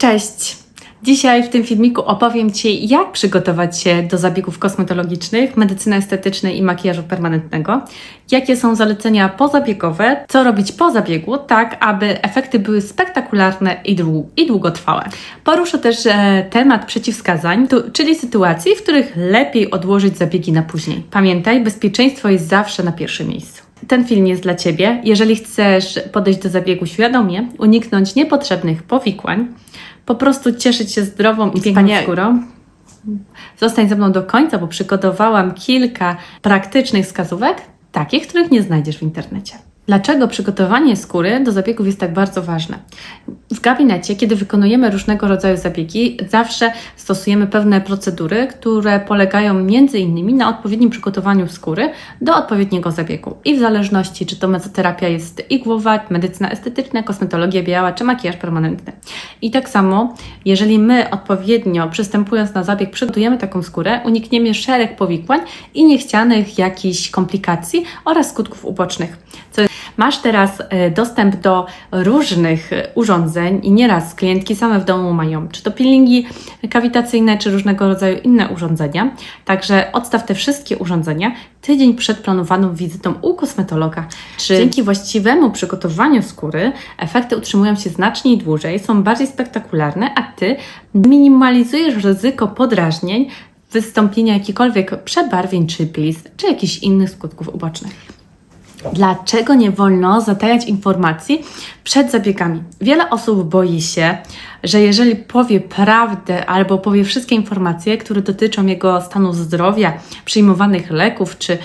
Cześć! Dzisiaj w tym filmiku opowiem Ci, jak przygotować się do zabiegów kosmetologicznych, medycyny estetycznej i makijażu permanentnego, jakie są zalecenia pozabiegowe, co robić po zabiegu, tak aby efekty były spektakularne i, dłu- i długotrwałe. Poruszę też e, temat przeciwwskazań, czyli sytuacji, w których lepiej odłożyć zabiegi na później. Pamiętaj, bezpieczeństwo jest zawsze na pierwszym miejscu. Ten film jest dla Ciebie. Jeżeli chcesz podejść do zabiegu świadomie, uniknąć niepotrzebnych powikłań, po prostu cieszyć się zdrową i piękną Wspaniale. skórą, zostań ze mną do końca, bo przygotowałam kilka praktycznych wskazówek, takich, których nie znajdziesz w internecie. Dlaczego przygotowanie skóry do zabiegów jest tak bardzo ważne? W gabinecie, kiedy wykonujemy różnego rodzaju zabiegi, zawsze stosujemy pewne procedury, które polegają między innymi na odpowiednim przygotowaniu skóry do odpowiedniego zabiegu. I w zależności, czy to mezoterapia jest igłowa, medycyna estetyczna, kosmetologia biała, czy makijaż permanentny. I tak samo, jeżeli my odpowiednio przystępując na zabieg przygotujemy taką skórę, unikniemy szereg powikłań i niechcianych jakichś komplikacji oraz skutków ubocznych. Co Masz teraz e, dostęp do różnych e, urządzeń i nieraz klientki same w domu mają, czy to peelingi kawitacyjne, czy różnego rodzaju inne urządzenia. Także odstaw te wszystkie urządzenia tydzień przed planowaną wizytą u kosmetologa. Czy dzięki właściwemu przygotowaniu skóry efekty utrzymują się znacznie dłużej, są bardziej spektakularne, a Ty minimalizujesz ryzyko podrażnień, wystąpienia jakichkolwiek przebarwień czy blizn, czy jakichś innych skutków ubocznych. Dlaczego nie wolno zatajać informacji przed zabiegami? Wiele osób boi się, że jeżeli powie prawdę albo powie wszystkie informacje, które dotyczą jego stanu zdrowia, przyjmowanych leków, czy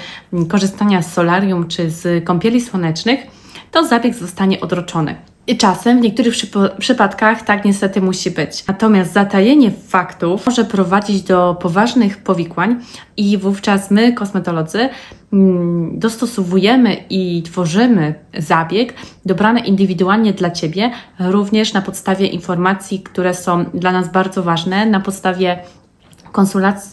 korzystania z solarium, czy z kąpieli słonecznych, to zabieg zostanie odroczony. I czasem w niektórych przypadkach tak niestety musi być. Natomiast zatajenie faktów może prowadzić do poważnych powikłań i wówczas my, kosmetolodzy, mm, dostosowujemy i tworzymy zabieg dobrany indywidualnie dla Ciebie, również na podstawie informacji, które są dla nas bardzo ważne, na podstawie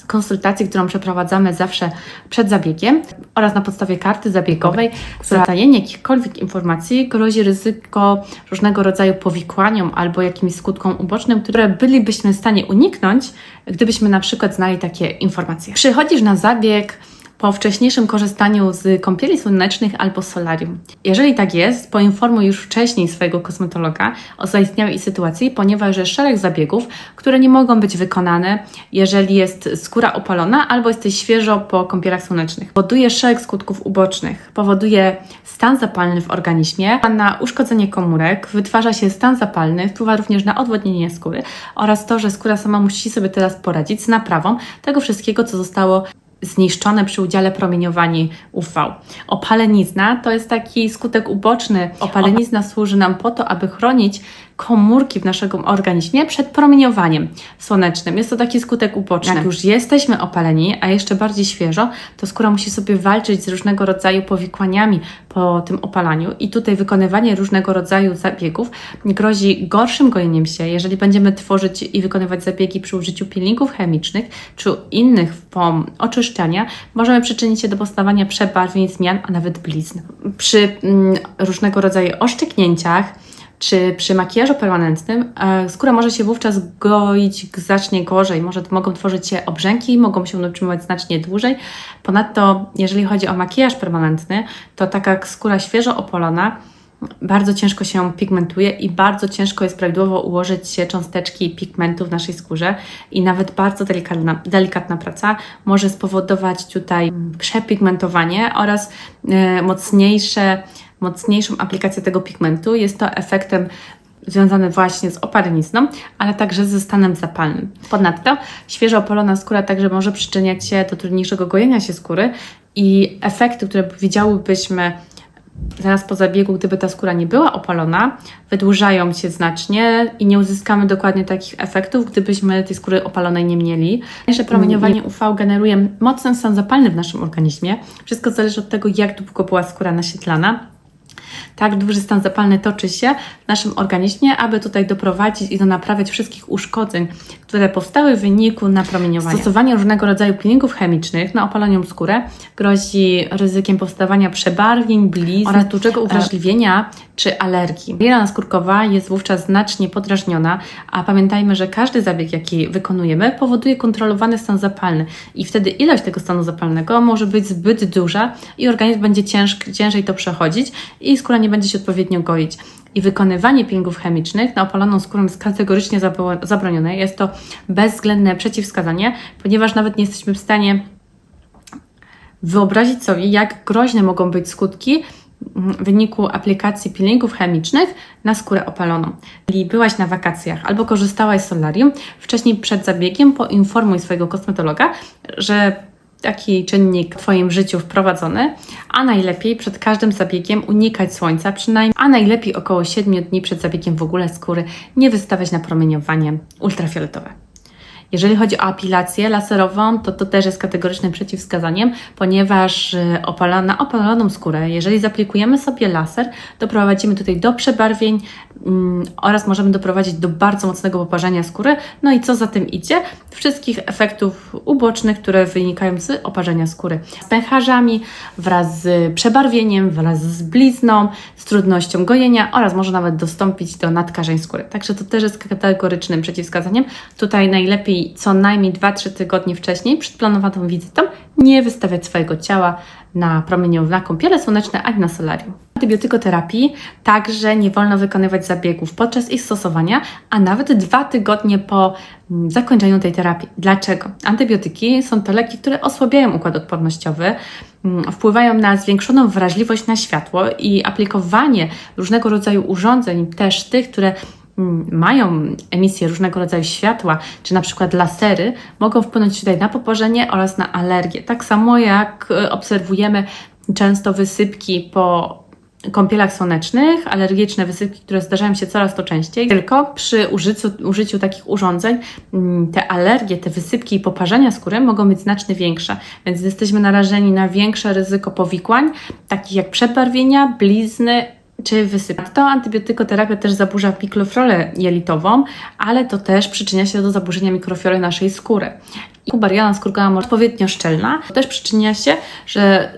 konsultacji, którą przeprowadzamy zawsze przed zabiegiem oraz na podstawie karty zabiegowej. Zatajenie jakichkolwiek informacji grozi ryzyko różnego rodzaju powikłaniom albo jakimś skutkom ubocznym, które bylibyśmy w stanie uniknąć, gdybyśmy na przykład znali takie informacje. Przychodzisz na zabieg po wcześniejszym korzystaniu z kąpieli słonecznych albo solarium. Jeżeli tak jest, poinformuj już wcześniej swojego kosmetologa o zaistniałej sytuacji, ponieważ jest szereg zabiegów, które nie mogą być wykonane, jeżeli jest skóra opalona albo jesteś świeżo po kąpielach słonecznych. Powoduje szereg skutków ubocznych. Powoduje stan zapalny w organizmie, na uszkodzenie komórek, wytwarza się stan zapalny, wpływa również na odwodnienie skóry oraz to, że skóra sama musi sobie teraz poradzić z naprawą tego wszystkiego, co zostało zniszczone przy udziale promieniowania UV. Opalenizna to jest taki skutek uboczny. Opalenizna służy nam po to, aby chronić komórki w naszym organizmie przed promieniowaniem słonecznym. Jest to taki skutek uboczny. Jak już jesteśmy opaleni, a jeszcze bardziej świeżo, to skóra musi sobie walczyć z różnego rodzaju powikłaniami po tym opalaniu i tutaj wykonywanie różnego rodzaju zabiegów grozi gorszym gojeniem się, jeżeli będziemy tworzyć i wykonywać zabiegi przy użyciu peelingów chemicznych czy innych form oczyszczania, możemy przyczynić się do powstawania przebarwień, zmian, a nawet blizn. Przy mm, różnego rodzaju oszczyknięciach, czy przy makijażu permanentnym e, skóra może się wówczas goić znacznie gorzej. Może, mogą tworzyć się obrzęki, mogą się utrzymywać znacznie dłużej. Ponadto, jeżeli chodzi o makijaż permanentny, to taka skóra świeżo opalona bardzo ciężko się pigmentuje i bardzo ciężko jest prawidłowo ułożyć się cząsteczki pigmentu w naszej skórze i nawet bardzo delikatna, delikatna praca może spowodować tutaj przepigmentowanie oraz e, mocniejsze, mocniejszą aplikację tego pigmentu. Jest to efektem związany właśnie z opalenizną, ale także ze stanem zapalnym. Ponadto świeżo opalona skóra także może przyczyniać się do trudniejszego gojenia się skóry i efekty, które widziałybyśmy zaraz po zabiegu, gdyby ta skóra nie była opalona, wydłużają się znacznie i nie uzyskamy dokładnie takich efektów, gdybyśmy tej skóry opalonej nie mieli. Jeszcze promieniowanie UV generuje mocny stan zapalny w naszym organizmie. Wszystko zależy od tego, jak długo była skóra naświetlana tak duży stan zapalny toczy się w naszym organizmie, aby tutaj doprowadzić i do naprawiać wszystkich uszkodzeń, które powstały w wyniku napromieniowania. Stosowanie różnego rodzaju peelingów chemicznych na opaloną skórę grozi ryzykiem powstawania przebarwień, blizn oraz dużego uwrażliwienia czy alergii. Bariera naskórkowa jest wówczas znacznie podrażniona, a pamiętajmy, że każdy zabieg, jaki wykonujemy, powoduje kontrolowany stan zapalny i wtedy ilość tego stanu zapalnego może być zbyt duża i organizm będzie cięż, ciężej to przechodzić i skóra nie będzie się odpowiednio goić. I wykonywanie peelingów chemicznych na opaloną skórę jest kategorycznie zabronione. Jest to bezwzględne przeciwwskazanie, ponieważ nawet nie jesteśmy w stanie wyobrazić sobie, jak groźne mogą być skutki mm, w wyniku aplikacji peelingów chemicznych na skórę opaloną. Jeżeli byłaś na wakacjach albo korzystałaś z solarium, wcześniej przed zabiegiem poinformuj swojego kosmetologa, że taki czynnik w Twoim życiu wprowadzony, a najlepiej przed każdym zabiegiem unikać słońca, przynajmniej, a najlepiej około 7 dni przed zabiegiem w ogóle skóry nie wystawiać na promieniowanie ultrafioletowe. Jeżeli chodzi o apilację laserową, to to też jest kategorycznym przeciwwskazaniem, ponieważ y, opala, na opaloną skórę, jeżeli zaplikujemy sobie laser, doprowadzimy tutaj do przebarwień mm, oraz możemy doprowadzić do bardzo mocnego poparzenia skóry. No i co za tym idzie? Wszystkich efektów ubocznych, które wynikają z oparzenia skóry. Z pęcharzami, wraz z przebarwieniem, wraz z blizną, z trudnością gojenia oraz może nawet dostąpić do nadkażeń skóry. Także to też jest kategorycznym przeciwwskazaniem. Tutaj najlepiej co najmniej 2-3 tygodnie wcześniej, przed planowaną wizytą, nie wystawiać swojego ciała na promieniowe, na kąpiele słoneczne, ani na solarium. Antybiotykoterapii także nie wolno wykonywać zabiegów podczas ich stosowania, a nawet dwa tygodnie po mm, zakończeniu tej terapii. Dlaczego? Antybiotyki są to leki, które osłabiają układ odpornościowy, mm, wpływają na zwiększoną wrażliwość na światło i aplikowanie różnego rodzaju urządzeń, też tych, które mają emisję różnego rodzaju światła, czy na przykład lasery, mogą wpłynąć tutaj na poparzenie oraz na alergię. Tak samo jak e, obserwujemy często wysypki po kąpielach słonecznych, alergiczne wysypki, które zdarzają się coraz to częściej, tylko przy użyciu, użyciu takich urządzeń mm, te alergie, te wysypki i poparzenia skóry mogą być znacznie większe, więc jesteśmy narażeni na większe ryzyko powikłań, takich jak przebarwienia, blizny, czy wysypki. To antybiotykoterapia też zaburza mikroflorę jelitową, ale to też przyczynia się do zaburzenia mikroflory naszej skóry. I bariana skórkowa odpowiednio szczelna, to też przyczynia się, że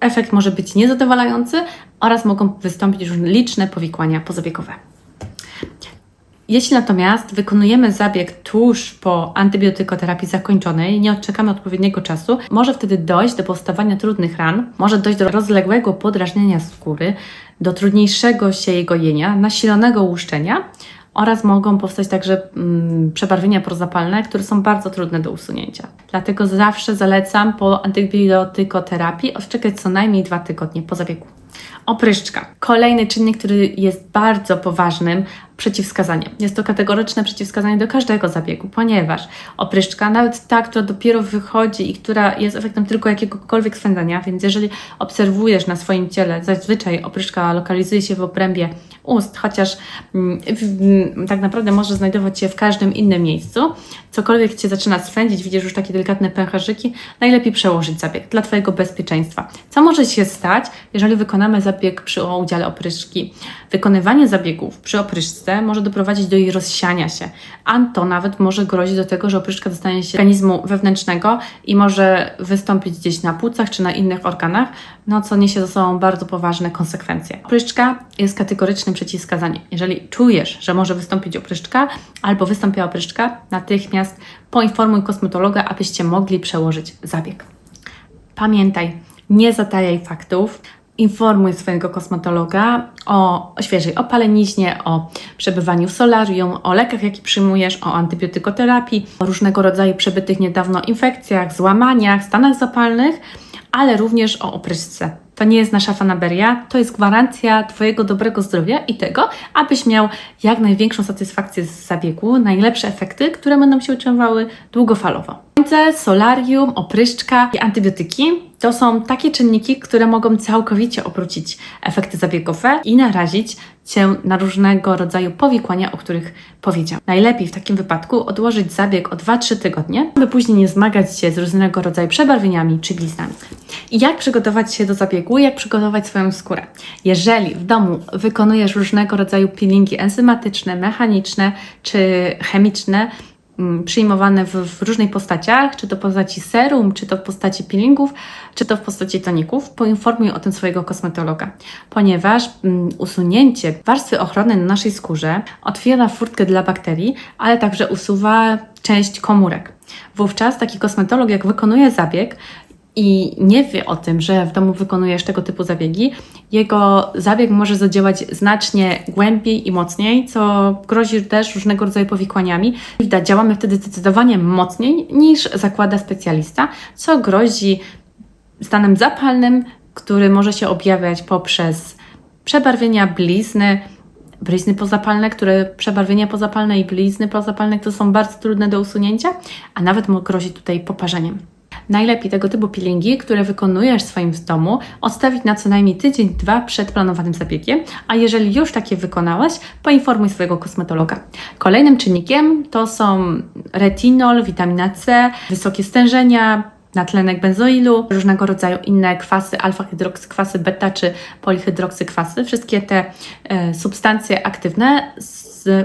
efekt może być niezadowalający oraz mogą wystąpić już liczne powikłania pozabiegowe. Jeśli natomiast wykonujemy zabieg tuż po antybiotykoterapii zakończonej, nie odczekamy odpowiedniego czasu, może wtedy dojść do powstawania trudnych ran, może dojść do rozległego podrażnienia skóry, do trudniejszego się jej gojenia, nasilonego łuszczenia oraz mogą powstać także mm, przebarwienia prozapalne, które są bardzo trudne do usunięcia. Dlatego zawsze zalecam po antybiotykoterapii odczekać co najmniej dwa tygodnie po zabiegu. Opryszczka. Kolejny czynnik, który jest bardzo poważnym przeciwwskazaniem. Jest to kategoryczne przeciwwskazanie do każdego zabiegu, ponieważ opryszczka, nawet ta, która dopiero wychodzi i która jest efektem tylko jakiegokolwiek swędzenia, więc jeżeli obserwujesz na swoim ciele, zazwyczaj opryszczka lokalizuje się w obrębie ust, chociaż mm, w, tak naprawdę może znajdować się w każdym innym miejscu, cokolwiek Cię zaczyna swędzić, widzisz już takie delikatne pęcherzyki, najlepiej przełożyć zabieg dla Twojego bezpieczeństwa. Co może się stać, jeżeli wykonamy zabieg przy udziale opryszczki? Wykonywanie zabiegów przy opryszce może doprowadzić do jej rozsiania się, a to nawet może grozić do tego, że opryszka dostanie się organizmu wewnętrznego i może wystąpić gdzieś na płucach czy na innych organach, no co niesie ze sobą bardzo poważne konsekwencje. Opryszczka jest kategorycznym przeciwwskazaniem. Jeżeli czujesz, że może wystąpić opryszczka albo wystąpiła opryszczka, natychmiast poinformuj kosmetologa, abyście mogli przełożyć zabieg. Pamiętaj, nie zatajaj faktów. Informuj swojego kosmetologa o, świeżej opaleniźnie, o przebywaniu w solarium, o lekach, jakie przyjmujesz, o antybiotykoterapii, o różnego rodzaju przebytych niedawno infekcjach, złamaniach, stanach zapalnych, ale również o opryszce. To nie jest nasza fanaberia, to jest gwarancja Twojego dobrego zdrowia i tego, abyś miał jak największą satysfakcję z zabiegu, najlepsze efekty, które będą się utrzymywały długofalowo. Słońce, solarium, opryszczka i antybiotyki to są takie czynniki, które mogą całkowicie obrócić efekty zabiegowe i narazić Cię na różnego rodzaju powikłania, o których powiedziałam. Najlepiej w takim wypadku odłożyć zabieg o 2-3 tygodnie, aby później nie zmagać się z różnego rodzaju przebarwieniami czy bliznami. I jak przygotować się do zabiegu, jak przygotować swoją skórę? Jeżeli w domu wykonujesz różnego rodzaju peelingi enzymatyczne, mechaniczne czy chemiczne, mm, przyjmowane w, w różnej postaciach, czy to w postaci serum, czy to w postaci peelingów, czy to w postaci toników, poinformuj o tym swojego kosmetologa, ponieważ mm, usunięcie warstwy ochronnej na naszej skórze otwiera furtkę dla bakterii, ale także usuwa część komórek. Wówczas taki kosmetolog, jak wykonuje zabieg, i nie wie o tym, że w domu wykonujesz tego typu zabiegi, jego zabieg może zadziałać znacznie głębiej i mocniej, co grozi też różnego rodzaju powikłaniami. Widać, działamy wtedy zdecydowanie mocniej niż zakłada specjalista, co grozi stanem zapalnym, który może się objawiać poprzez przebarwienia blizny, blizny pozapalne, które przebarwienia pozapalne i blizny pozapalne to są bardzo trudne do usunięcia, a nawet grozi tutaj poparzeniem. Najlepiej tego typu peelingi, które wykonujesz w swoim domu, odstawić na co najmniej tydzień, dwa przed planowanym zabiegiem, a jeżeli już takie wykonałeś, poinformuj swojego kosmetologa. Kolejnym czynnikiem to są retinol, witamina C, wysokie stężenia, natlenek benzoilu, różnego rodzaju inne kwasy, alfa-hydroksykwasy, beta czy polihydroksykwasy. Wszystkie te e, substancje aktywne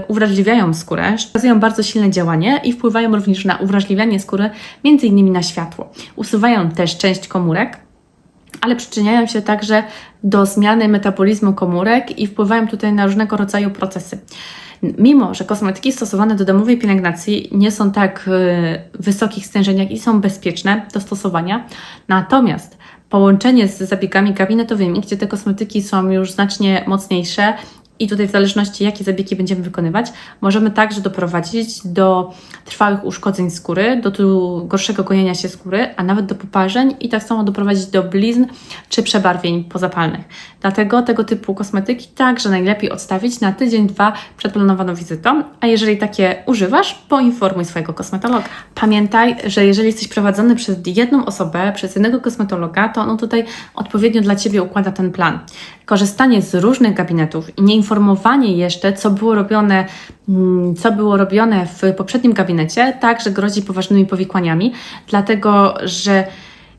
uwrażliwiają skórę, okazują bardzo silne działanie i wpływają również na uwrażliwianie skóry, innymi na światło. Usuwają też część komórek, ale przyczyniają się także do zmiany metabolizmu komórek i wpływają tutaj na różnego rodzaju procesy. Mimo, że kosmetyki stosowane do domowej pielęgnacji nie są tak y, wysokich stężeniach i są bezpieczne do stosowania, natomiast połączenie z zabiegami gabinetowymi, gdzie te kosmetyki są już znacznie mocniejsze i tutaj w zależności jakie zabiegi będziemy wykonywać, możemy także doprowadzić do trwałych uszkodzeń skóry, do tu gorszego gojenia się skóry, a nawet do poparzeń i tak samo doprowadzić do blizn czy przebarwień pozapalnych. Dlatego tego typu kosmetyki także najlepiej odstawić na tydzień, dwa przed planowaną wizytą, a jeżeli takie używasz, poinformuj swojego kosmetologa. Pamiętaj, że jeżeli jesteś prowadzony przez jedną osobę, przez jednego kosmetologa, to on tutaj odpowiednio dla Ciebie układa ten plan. Korzystanie z różnych gabinetów i nieinformowanie jeszcze, co było robione, mm, co było robione w poprzednim gabinecie, także grozi poważnymi powikłaniami, dlatego że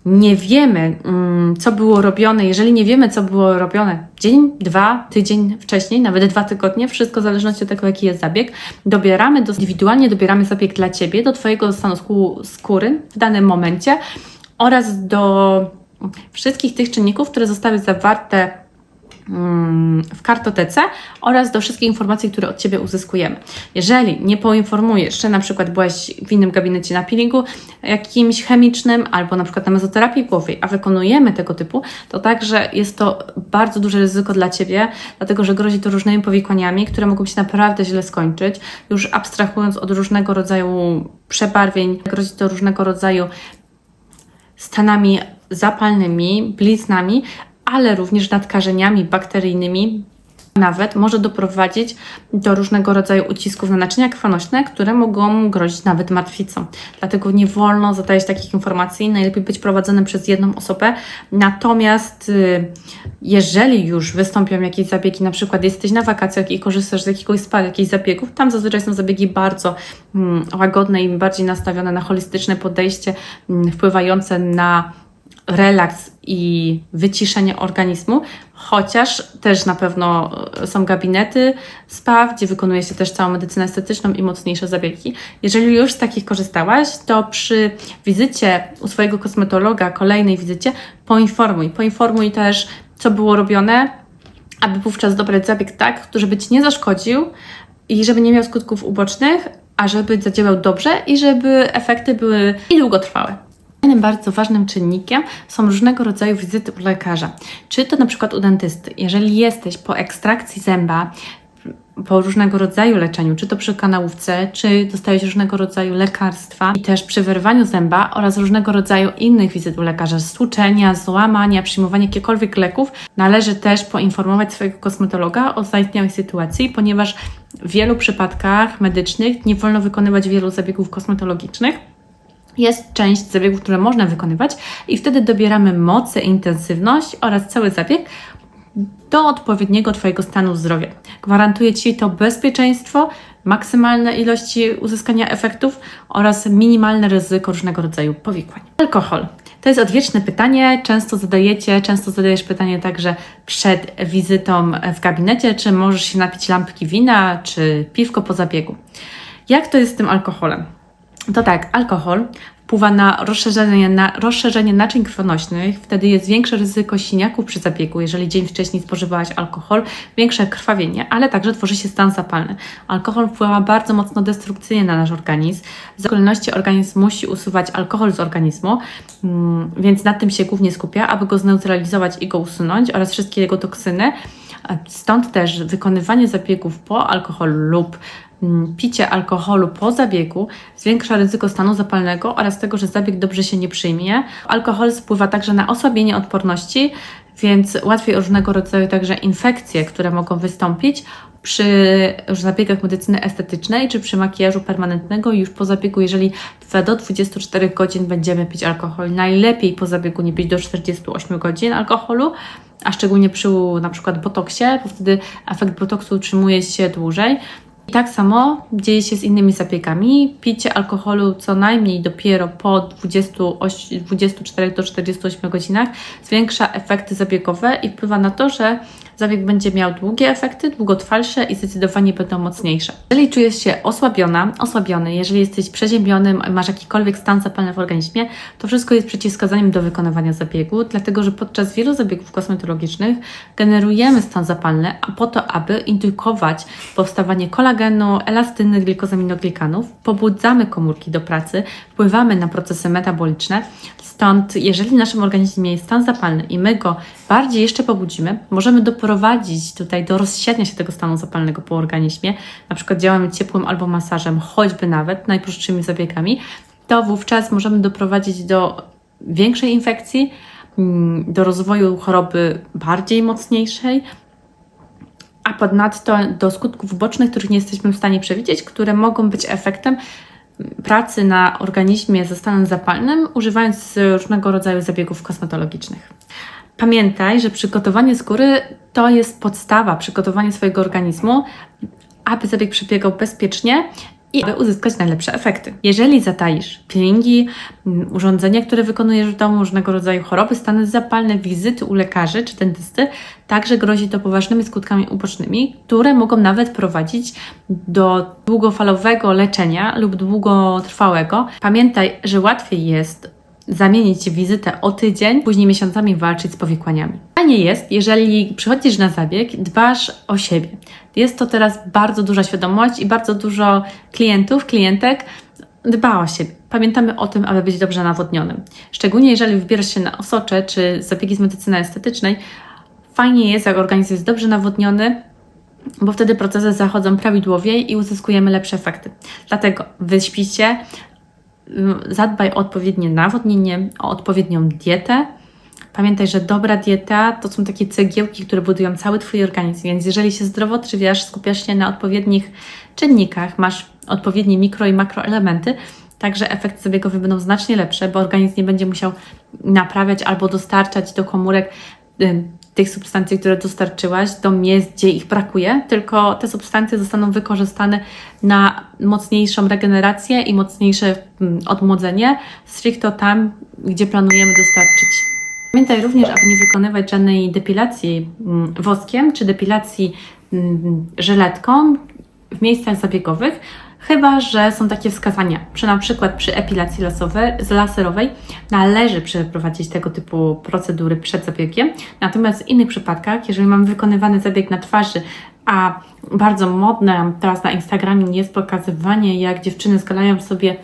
nie wiemy, mm, co było robione, jeżeli nie wiemy, co było robione dzień, dwa, tydzień wcześniej, nawet dwa tygodnie, wszystko w zależności od tego, jaki jest zabieg, dobieramy, do, indywidualnie dobieramy zabieg dla Ciebie, do Twojego stanu skó- skóry w danym momencie oraz do wszystkich tych czynników, które zostały zawarte w kartotece oraz do wszystkich informacji, które od Ciebie uzyskujemy. Jeżeli nie poinformujesz, że na przykład byłaś w innym gabinecie na peelingu jakimś chemicznym albo na przykład na mezoterapii głowy, a wykonujemy tego typu, to także jest to bardzo duże ryzyko dla Ciebie, dlatego że grozi to różnymi powikłaniami, które mogą się naprawdę źle skończyć. Już abstrahując od różnego rodzaju przebarwień, grozi to różnego rodzaju stanami zapalnymi, bliznami, ale również nadkażeniami bakteryjnymi. Nawet może doprowadzić do różnego rodzaju ucisków na naczynia krwonośne, które mogą grozić nawet martwicą. Dlatego nie wolno zadawać takich informacji, najlepiej być prowadzonym przez jedną osobę. Natomiast y, jeżeli już wystąpią jakieś zabiegi, na przykład jesteś na wakacjach i korzystasz z jakiegoś spa, jakichś zabiegów, tam zazwyczaj są zabiegi bardzo mm, łagodne i bardziej nastawione na holistyczne podejście, mm, wpływające na relaks i wyciszenie organizmu, chociaż też na pewno są gabinety spa, gdzie wykonuje się też całą medycynę estetyczną i mocniejsze zabiegi. Jeżeli już z takich korzystałaś, to przy wizycie u swojego kosmetologa, kolejnej wizycie, poinformuj. Poinformuj też, co było robione, aby wówczas dobrać zabieg tak, żeby Ci nie zaszkodził i żeby nie miał skutków ubocznych, a żeby zadziałał dobrze i żeby efekty były i długotrwałe. Kolejnym bardzo ważnym czynnikiem są różnego rodzaju wizyty u lekarza. Czy to na przykład u dentysty. Jeżeli jesteś po ekstrakcji zęba, po różnego rodzaju leczeniu, czy to przy kanałówce, czy dostajesz różnego rodzaju lekarstwa i też przy wyrwaniu zęba oraz różnego rodzaju innych wizyt u lekarza, stłuczenia, złamania, przyjmowania jakichkolwiek leków, należy też poinformować swojego kosmetologa o zaistniałej sytuacji, ponieważ w wielu przypadkach medycznych nie wolno wykonywać wielu zabiegów kosmetologicznych jest część zabiegów, które można wykonywać, i wtedy dobieramy mocy, intensywność oraz cały zabieg do odpowiedniego Twojego stanu zdrowia. Gwarantuje Ci to bezpieczeństwo, maksymalne ilości uzyskania efektów oraz minimalne ryzyko różnego rodzaju powikłań. Alkohol. To jest odwieczne pytanie, często zadajecie, często zadajesz pytanie także przed wizytą w gabinecie, czy możesz się napić lampki wina, czy piwko po zabiegu. Jak to jest z tym alkoholem? To tak, alkohol wpływa na rozszerzenie, na rozszerzenie naczyń krwonośnych, wtedy jest większe ryzyko siniaków przy zabiegu, jeżeli dzień wcześniej spożywałaś alkohol, większe krwawienie, ale także tworzy się stan zapalny. Alkohol wpływa bardzo mocno destrukcyjnie na nasz organizm. Z kolejności organizm musi usuwać alkohol z organizmu, mm, więc na tym się głównie skupia, aby go zneutralizować i go usunąć oraz wszystkie jego toksyny. Stąd też wykonywanie zabiegów po alkoholu lub picie alkoholu po zabiegu zwiększa ryzyko stanu zapalnego oraz tego, że zabieg dobrze się nie przyjmie. Alkohol wpływa także na osłabienie odporności, więc łatwiej o różnego rodzaju także infekcje, które mogą wystąpić przy zabiegach medycyny estetycznej czy przy makijażu permanentnego już po zabiegu, jeżeli do 24 godzin będziemy pić alkohol. Najlepiej po zabiegu nie pić do 48 godzin alkoholu, a szczególnie przy na przykład botoksie, bo wtedy efekt botoksu utrzymuje się dłużej. I tak samo dzieje się z innymi zabiegami. Picie alkoholu co najmniej dopiero po 28, 24 do 48 godzinach zwiększa efekty zabiegowe i wpływa na to, że zabieg będzie miał długie efekty, długotrwalsze i zdecydowanie będą mocniejsze. Jeżeli czujesz się osłabiona, osłabiony, jeżeli jesteś przeziębiony, masz jakikolwiek stan zapalny w organizmie, to wszystko jest przeciwwskazaniem do wykonywania zabiegu, dlatego że podczas wielu zabiegów kosmetologicznych generujemy stan zapalny, a po to, aby indukować powstawanie kolagenu, elastyny, glikozaminoglikanów, pobudzamy komórki do pracy, wpływamy na procesy metaboliczne, Stąd, jeżeli w naszym organizmie jest stan zapalny i my go bardziej jeszcze pobudzimy, możemy doprowadzić tutaj do rozsiadnia się tego stanu zapalnego po organizmie, na przykład działamy ciepłym albo masażem, choćby nawet najprostszymi zabiegami, to wówczas możemy doprowadzić do większej infekcji, mm, do rozwoju choroby bardziej mocniejszej, a ponadto do skutków bocznych, których nie jesteśmy w stanie przewidzieć, które mogą być efektem pracy na organizmie ze stanem zapalnym, używając różnego rodzaju zabiegów kosmetologicznych. Pamiętaj, że przygotowanie skóry to jest podstawa przygotowania swojego organizmu, aby zabieg przebiegał bezpiecznie i aby uzyskać najlepsze efekty. Jeżeli zataisz peelingi, mm, urządzenia, które wykonujesz w domu, różnego rodzaju choroby, stany zapalne, wizyty u lekarzy czy dentysty, także grozi to poważnymi skutkami ubocznymi, które mogą nawet prowadzić do długofalowego leczenia lub długotrwałego. Pamiętaj, że łatwiej jest zamienić wizytę o tydzień, później miesiącami walczyć z powikłaniami. A nie jest, jeżeli przychodzisz na zabieg, dbasz o siebie. Jest to teraz bardzo duża świadomość i bardzo dużo klientów, klientek dba o siebie. Pamiętamy o tym, aby być dobrze nawodnionym. Szczególnie jeżeli wybierasz się na osocze czy zabiegi z medycyny estetycznej, fajnie jest, jak organizm jest dobrze nawodniony, bo wtedy procesy zachodzą prawidłowiej i uzyskujemy lepsze efekty. Dlatego wyśpicie, zadbaj o odpowiednie nawodnienie, o odpowiednią dietę. Pamiętaj, że dobra dieta to są takie cegiełki, które budują cały Twój organizm, więc jeżeli się zdrowo odżywiasz, skupiasz się na odpowiednich czynnikach, masz odpowiednie mikro i makroelementy, także efekty zabiegowe będą znacznie lepsze, bo organizm nie będzie musiał naprawiać albo dostarczać do komórek tych substancji, które dostarczyłaś do miejsc, gdzie ich brakuje, tylko te substancje zostaną wykorzystane na mocniejszą regenerację i mocniejsze mm, odmłodzenie, stricte tam, gdzie planujemy dostarczyć. Pamiętaj również, aby nie wykonywać żadnej depilacji mm, woskiem czy depilacji mm, żeletką w miejscach zabiegowych, Chyba, że są takie wskazania, że na przykład przy epilacji laserowej należy przeprowadzić tego typu procedury przed zabiegiem. Natomiast w innych przypadkach, jeżeli mamy wykonywany zabieg na twarzy, a bardzo modne teraz na Instagramie jest pokazywanie, jak dziewczyny skalają sobie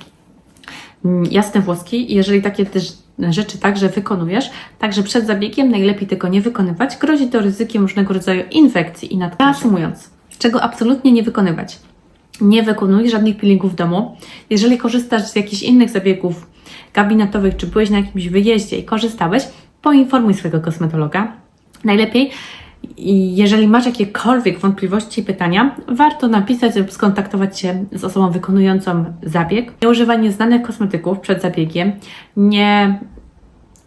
mm, jasne włoski. Jeżeli takie też rzeczy także wykonujesz, także przed zabiegiem najlepiej tego nie wykonywać. Grozi to ryzykiem różnego rodzaju infekcji i nadkażeń. Reasumując, czego absolutnie nie wykonywać? Nie wykonuj żadnych peelingów w domu. Jeżeli korzystasz z jakichś innych zabiegów gabinetowych, czy byłeś na jakimś wyjeździe i korzystałeś, poinformuj swojego kosmetologa. Najlepiej, jeżeli masz jakiekolwiek wątpliwości i pytania, warto napisać lub skontaktować się z osobą wykonującą zabieg. Nie używanie znanych kosmetyków przed zabiegiem, nie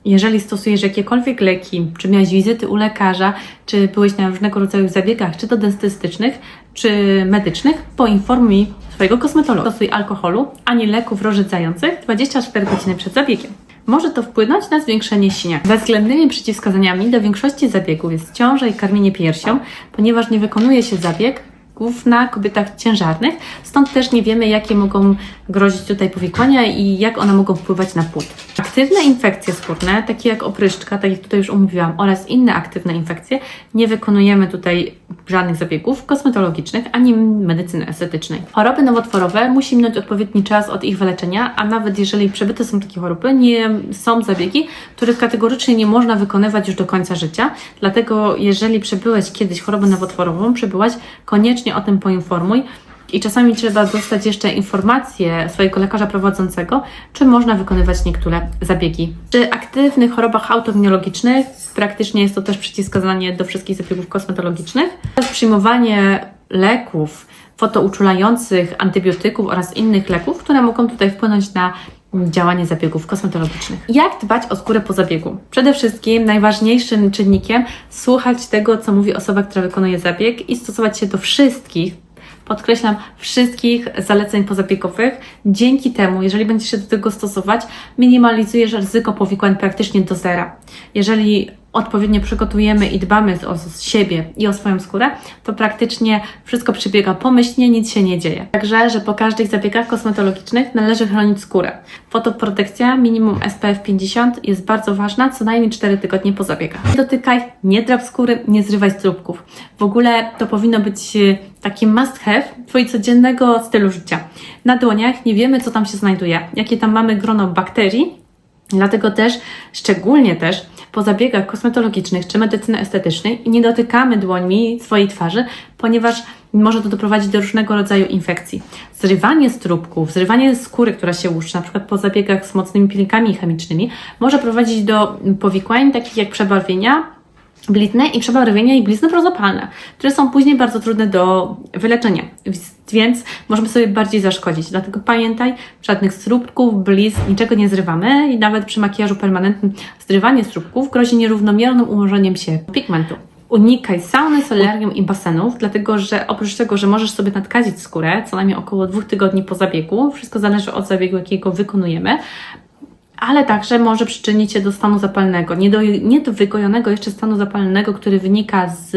jeżeli stosujesz jakiekolwiek leki, czy miałeś wizyty u lekarza, czy byłeś na różnego rodzaju zabiegach, czy to dentystycznych, czy medycznych, poinformuj swojego kosmetologa. Stosuj alkoholu ani leków rozrzedzających 24 godziny przed zabiegiem. Może to wpłynąć na zwiększenie siniaków. Bezwzględnymi przeciwwskazaniami do większości zabiegów jest ciąża i karmienie piersią, ponieważ nie wykonuje się zabieg na kobietach ciężarnych, stąd też nie wiemy, jakie mogą grozić tutaj powikłania i jak one mogą wpływać na płód. Aktywne infekcje skórne, takie jak opryszczka, tak jak tutaj już omówiłam, oraz inne aktywne infekcje, nie wykonujemy tutaj żadnych zabiegów kosmetologicznych ani medycyny estetycznej. Choroby nowotworowe musi minąć odpowiedni czas od ich wyleczenia, a nawet jeżeli przebyte są takie choroby, nie są zabiegi, których kategorycznie nie można wykonywać już do końca życia. Dlatego, jeżeli przebyłeś kiedyś chorobę nowotworową, przebyłaś, koniecznie o tym poinformuj. I czasami trzeba dostać jeszcze informację swojego lekarza prowadzącego, czy można wykonywać niektóre zabiegi. Przy aktywnych chorobach autoimmunologicznych praktycznie jest to też przeciwwskazanie do wszystkich zabiegów kosmetologicznych. Przyjmowanie leków fotouczulających, antybiotyków oraz innych leków, które mogą tutaj wpłynąć na działanie zabiegów kosmetologicznych. Jak dbać o skórę po zabiegu? Przede wszystkim najważniejszym czynnikiem słuchać tego, co mówi osoba, która wykonuje zabieg i stosować się do wszystkich podkreślam, wszystkich zaleceń pozabiegowych. Dzięki temu, jeżeli będziesz się do tego stosować, minimalizujesz ryzyko powikłań praktycznie do zera. Jeżeli odpowiednio przygotujemy i dbamy o siebie i o swoją skórę, to praktycznie wszystko przebiega pomyślnie, nic się nie dzieje. Także, że po każdych zabiegach kosmetologicznych należy chronić skórę. Fotoprotekcja minimum SPF 50 jest bardzo ważna, co najmniej 4 tygodnie po zabiegach. Nie dotykaj, nie drap skóry, nie zrywaj strubków. W ogóle to powinno być e, taki must have Twojego codziennego stylu życia. Na dłoniach nie wiemy, co tam się znajduje, jakie tam mamy grono bakterii, dlatego też, szczególnie też, po zabiegach kosmetologicznych czy medycyny estetycznej nie dotykamy dłońmi swojej twarzy, ponieważ może to doprowadzić do różnego rodzaju infekcji. Zrywanie strubków, zrywanie skóry, która się łuszczy, na przykład po zabiegach z mocnymi pilnikami chemicznymi, może prowadzić do powikłań takich jak przebarwienia, blizny i przebarwienia i blizny prozapalne, które są później bardzo trudne do wyleczenia, więc możemy sobie bardziej zaszkodzić. Dlatego pamiętaj, żadnych strubków, blizn, niczego nie zrywamy i nawet przy makijażu permanentnym zrywanie strubków grozi nierównomiernym umożeniem się pigmentu. Unikaj sauny, solarium i basenów, dlatego że oprócz tego, że możesz sobie nadkazić skórę co najmniej około dwóch tygodni po zabiegu, wszystko zależy od zabiegu, jakiego wykonujemy, ale także może przyczynić się do stanu zapalnego, nie do, nie do wygojonego jeszcze stanu zapalnego, który wynika z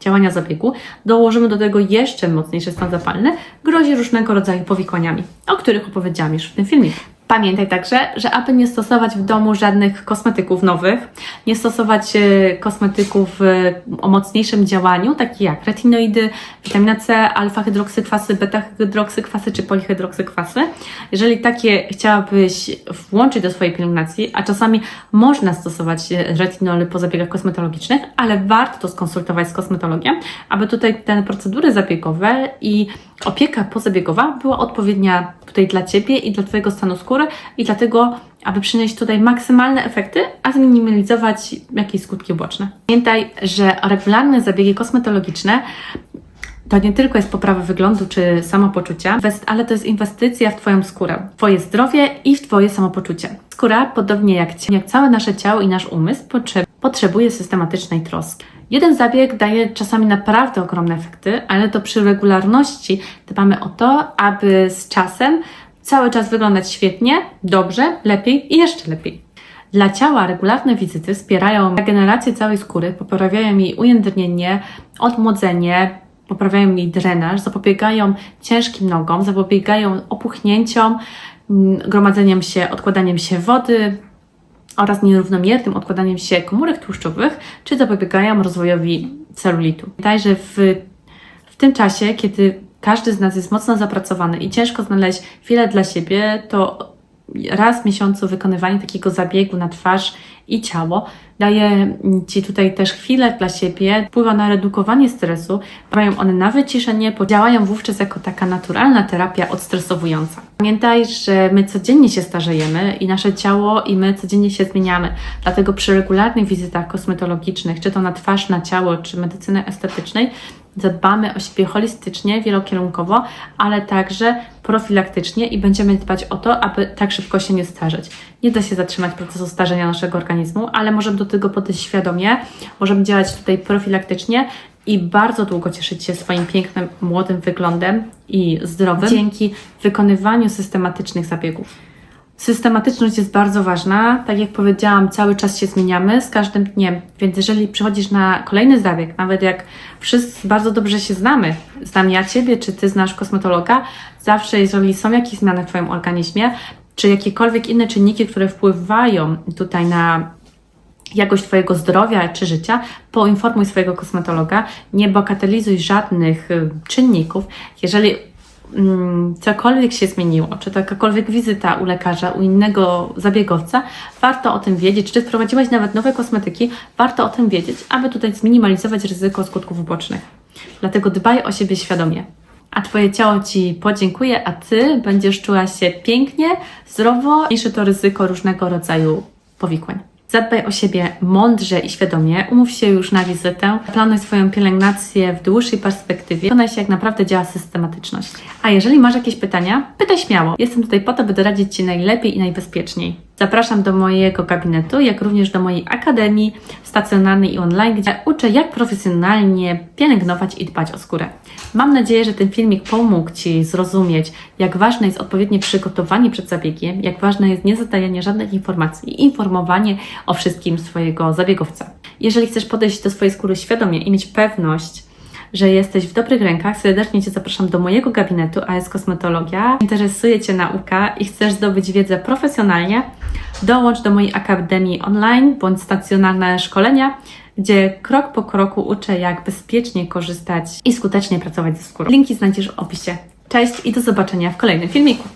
działania zabiegu. Dołożymy do tego jeszcze mocniejszy stan zapalny, grozi różnego rodzaju powikłaniami, o których opowiedziałam już w tym filmie. Pamiętaj także, że aby nie stosować w domu żadnych kosmetyków nowych, nie stosować e, kosmetyków e, o mocniejszym działaniu, takich jak retinoidy, witamina C, alfa-hydroksykwasy, beta-hydroksykwasy czy polihydroksykwasy. Jeżeli takie chciałabyś włączyć do swojej pielęgnacji, a czasami można stosować e, retinoly po zabiegach kosmetologicznych, ale warto to skonsultować z kosmetologiem, aby tutaj te procedury zabiegowe i opieka pozabiegowa była odpowiednia tutaj dla Ciebie i dla Twojego stanu skóry i dlatego, aby przynieść tutaj maksymalne efekty, a zminimalizować jakieś skutki uboczne. Pamiętaj, że regularne zabiegi kosmetologiczne to nie tylko jest poprawa wyglądu czy samopoczucia, ale to jest inwestycja w Twoją skórę, Twoje zdrowie i w Twoje samopoczucie. Skóra, podobnie jak, jak całe nasze ciało i nasz umysł, potrzebuje systematycznej troski. Jeden zabieg daje czasami naprawdę ogromne efekty, ale to przy regularności dbamy o to, aby z czasem cały czas wyglądać świetnie, dobrze, lepiej i jeszcze lepiej. Dla ciała regularne wizyty wspierają regenerację całej skóry, poprawiają jej ujędrnienie, odmłodzenie, poprawiają jej drenaż, zapobiegają ciężkim nogom, zapobiegają opuchnięciom, mm, gromadzeniem się, odkładaniem się wody, oraz nierównomiernym odkładaniem się komórek tłuszczowych, czy zapobiegają rozwojowi celulitu. Pamiętaj, że w, w tym czasie, kiedy każdy z nas jest mocno zapracowany i ciężko znaleźć chwilę dla siebie, to raz w miesiącu wykonywanie takiego zabiegu na twarz i ciało daje Ci tutaj też chwilę dla siebie, wpływa na redukowanie stresu, wpływają one na wyciszenie, działają wówczas jako taka naturalna terapia odstresowująca. Pamiętaj, że my codziennie się starzejemy i nasze ciało i my codziennie się zmieniamy, dlatego przy regularnych wizytach kosmetologicznych, czy to na twarz, na ciało, czy medycyny estetycznej, zadbamy o siebie holistycznie, wielokierunkowo, ale także profilaktycznie i będziemy dbać o to, aby tak szybko się nie starzeć. Nie da się zatrzymać procesu starzenia naszego organizmu, ale możemy do tego podejść świadomie, możemy działać tutaj profilaktycznie i bardzo długo cieszyć się swoim pięknym, młodym wyglądem i zdrowym dzięki wykonywaniu systematycznych zabiegów. Systematyczność jest bardzo ważna. Tak jak powiedziałam, cały czas się zmieniamy z każdym dniem. Więc jeżeli przychodzisz na kolejny zabieg, nawet jak wszyscy bardzo dobrze się znamy, znam ja Ciebie, czy Ty znasz kosmetologa, zawsze jeżeli są jakieś zmiany w Twoim organizmie, czy jakiekolwiek inne czynniki, które wpływają tutaj na jakość Twojego zdrowia czy życia, poinformuj swojego kosmetologa, nie bagatelizuj żadnych y, czynników. Jeżeli mm, cokolwiek się zmieniło, czy to jakakolwiek wizyta u lekarza, u innego zabiegowca, warto o tym wiedzieć, czy wprowadziłaś nawet nowe kosmetyki, warto o tym wiedzieć, aby tutaj zminimalizować ryzyko skutków ubocznych. Dlatego dbaj o siebie świadomie. A Twoje ciało Ci podziękuje, a Ty będziesz czuła się pięknie, zdrowo, mniejsze to ryzyko różnego rodzaju powikłań. Zadbaj o siebie mądrze i świadomie, umów się już na wizytę, planuj swoją pielęgnację w dłuższej perspektywie, przekonaj się jak naprawdę działa systematyczność. A jeżeli masz jakieś pytania, pytaj śmiało. Jestem tutaj po to, by doradzić Ci najlepiej i najbezpieczniej. Zapraszam do mojego gabinetu, jak również do mojej akademii stacjonarnej i online, gdzie uczę jak profesjonalnie pielęgnować i dbać o skórę. Mam nadzieję, że ten filmik pomógł Ci zrozumieć, jak ważne jest odpowiednie przygotowanie przed zabiegiem, jak ważne jest nie zadajanie żadnych informacji i informowanie o wszystkim swojego zabiegowca. Jeżeli chcesz podejść do swojej skóry świadomie i mieć pewność, że jesteś w dobrych rękach, serdecznie Cię zapraszam do mojego gabinetu AS Kosmetologia. Interesuje Cię nauka i chcesz zdobyć wiedzę profesjonalnie, dołącz do mojej akademii online bądź stacjonarne szkolenia, gdzie krok po kroku uczę, jak bezpiecznie korzystać i skutecznie pracować ze skórą. Linki znajdziesz w opisie. Cześć i do zobaczenia w kolejnym filmiku.